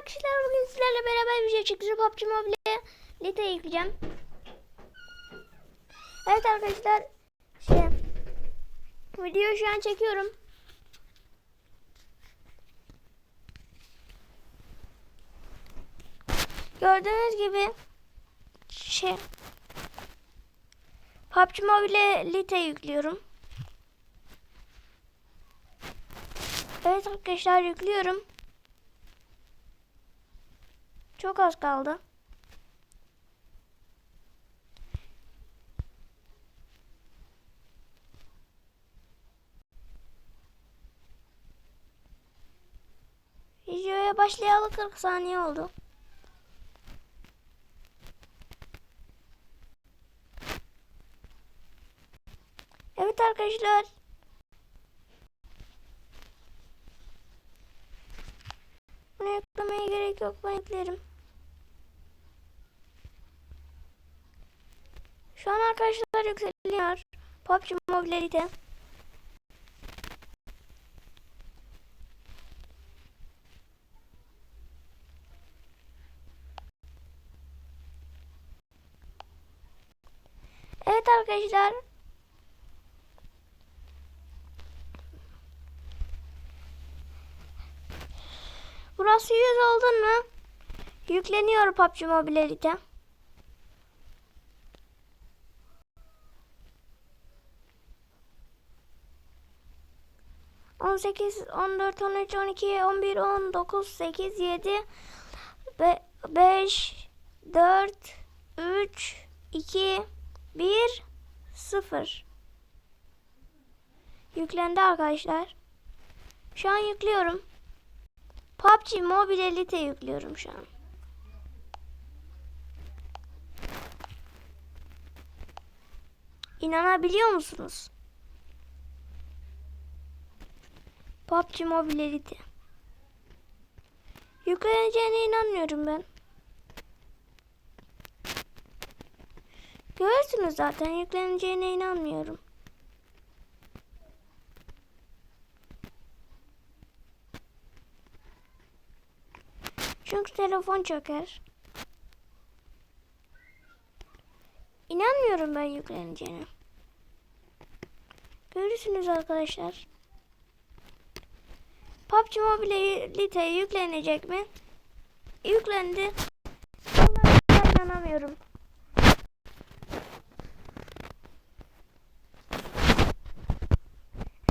arkadaşlar bugün sizlerle beraber bir şey çekeceğim. PUBG Mobile Lite yükleyeceğim. Evet arkadaşlar şey videoyu şu an çekiyorum. Gördüğünüz gibi şey PUBG Mobile Lite yüklüyorum. Evet arkadaşlar yüklüyorum. Çok az kaldı. Videoya başlayalı 40 saniye oldu. Evet arkadaşlar. Bunu yüklemeye gerek yok. Ben yüklerim. Şu an arkadaşlar yükseliyor. PUBG Mobile'de. Evet arkadaşlar. Burası 100 oldun mu? Yükleniyor PUBG Mobile'de. 18, 14, 13, 12, 11, 19, 8, 7, 5, 4, 3, 2, 1, 0. Yüklendi arkadaşlar. Şu an yüklüyorum. PUBG Mobile Elite yüklüyorum şu an. İnanabiliyor musunuz? PUBG Mobile Lite. Yükleneceğine inanmıyorum ben. Görürsünüz zaten yükleneceğine inanmıyorum. Çünkü telefon çöker. İnanmıyorum ben yükleneceğine. Görürsünüz arkadaşlar. PUBG Mobile Lite yüklenecek mi? Yüklendi. Vallahi inanamıyorum.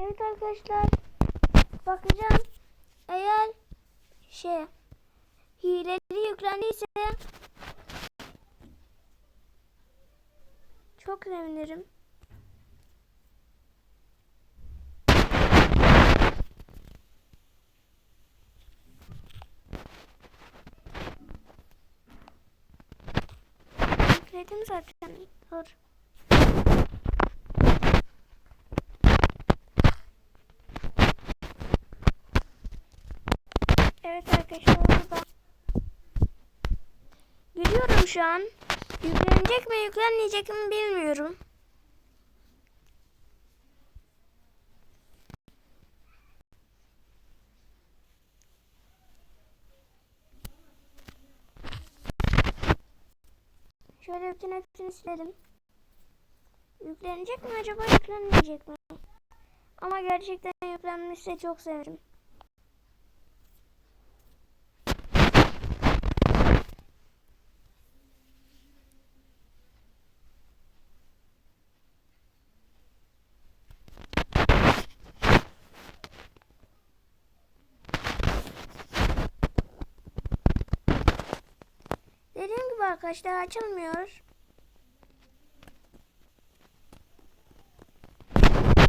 Evet arkadaşlar. Bakacağım. Eğer şey hileli yüklendiyse çok sevinirim. Yükledim zaten. Dur. Evet arkadaşlar burada. Gülüyorum şu an. Yüklenecek mi yüklenmeyecek mi bilmiyorum. Şöyle bütün hepsini silelim. Yüklenecek mi acaba yüklenmeyecek mi? Ama gerçekten yüklenmişse çok severim. Dediğim gibi arkadaşlar açılmıyor.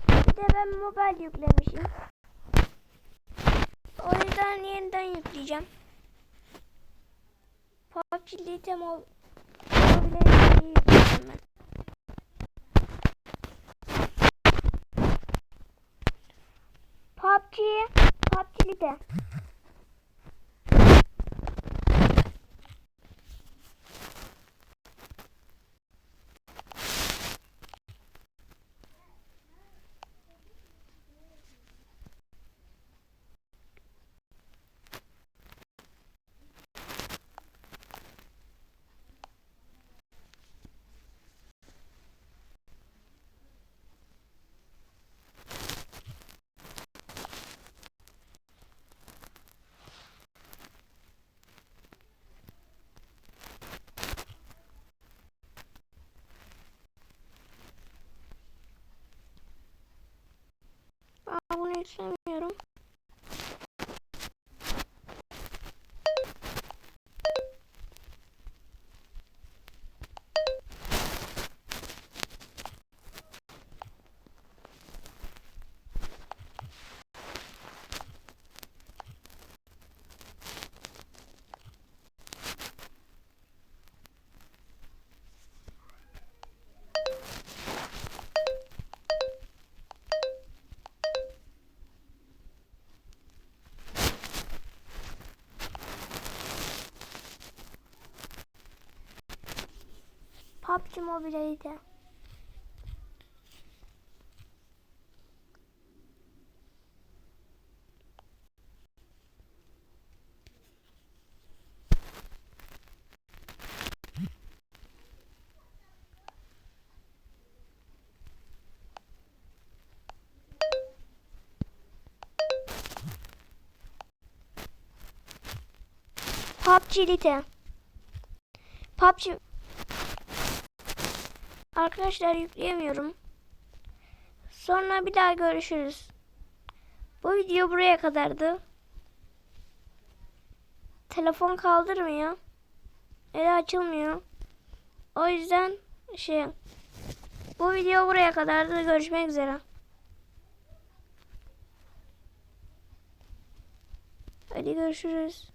Bir de ben mobile yüklemişim. O yüzden yeniden yükleyeceğim. PUBG Lite mo mobile yükleyeceğim ben. PUBG PUBG Lite. Görüşürüz. PUBG Mobile Lite. PUBG Lite. PUBG Arkadaşlar yükleyemiyorum. Sonra bir daha görüşürüz. Bu video buraya kadardı. Telefon kaldırmıyor. Ele açılmıyor. O yüzden şey bu video buraya kadardı. Görüşmek üzere. Hadi görüşürüz.